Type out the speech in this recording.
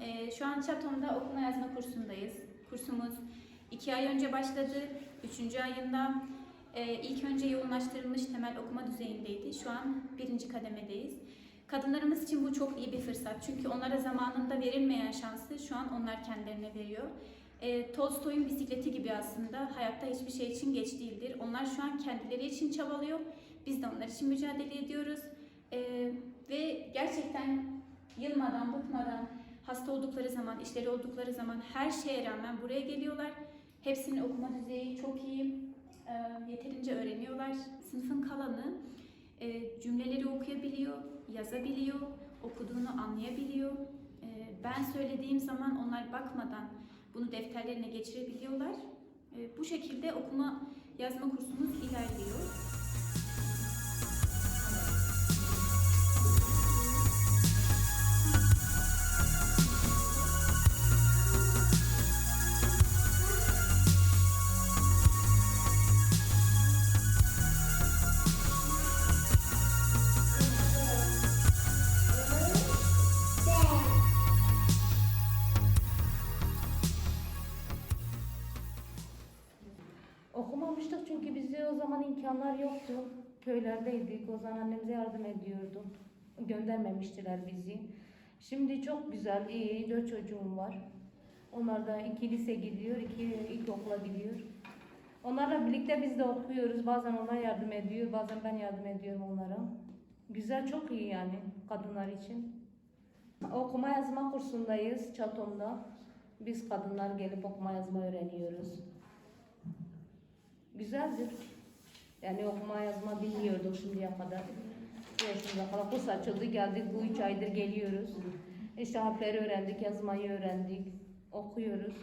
Ee, şu an Çatom'da okuma yazma kursundayız. Kursumuz iki ay önce başladı. Üçüncü ayında e, ilk önce yoğunlaştırılmış temel okuma düzeyindeydi. Şu an birinci kademedeyiz. Kadınlarımız için bu çok iyi bir fırsat. Çünkü onlara zamanında verilmeyen şansı şu an onlar kendilerine veriyor. E, Tolstoy'un bisikleti gibi aslında hayatta hiçbir şey için geç değildir. Onlar şu an kendileri için çabalıyor. Biz de onlar için mücadele ediyoruz. E, ve gerçekten yılmadan, bıkmadan, hasta oldukları zaman, işleri oldukları zaman her şeye rağmen buraya geliyorlar. Hepsinin okuma düzeyi çok iyi, e, yeterince öğreniyorlar. Sınıfın kalanı e, cümleleri okuyabiliyor, yazabiliyor, okuduğunu anlayabiliyor. E, ben söylediğim zaman onlar bakmadan bunu defterlerine geçirebiliyorlar. E, bu şekilde okuma yazma kursumuz ilerliyor. Okumamıştık çünkü bize o zaman imkanlar yoktu. Köylerdeydik. O zaman annemize yardım ediyordum. Göndermemiştiler bizi. Şimdi çok güzel, iyi. Dört çocuğum var. Onlar da iki lise gidiyor, iki ilkokula gidiyor. Onlarla birlikte biz de okuyoruz. Bazen onlar yardım ediyor, bazen ben yardım ediyorum onlara. Güzel, çok iyi yani kadınlar için. Okuma yazma kursundayız Çatom'da. Biz kadınlar gelip okuma yazma öğreniyoruz. Güzeldir. Yani okuma yazma bilmiyordum şimdiye kadar. Yaşımıza kadar kurs açıldı geldik bu üç aydır geliyoruz. İşte harfleri öğrendik, yazmayı öğrendik, okuyoruz.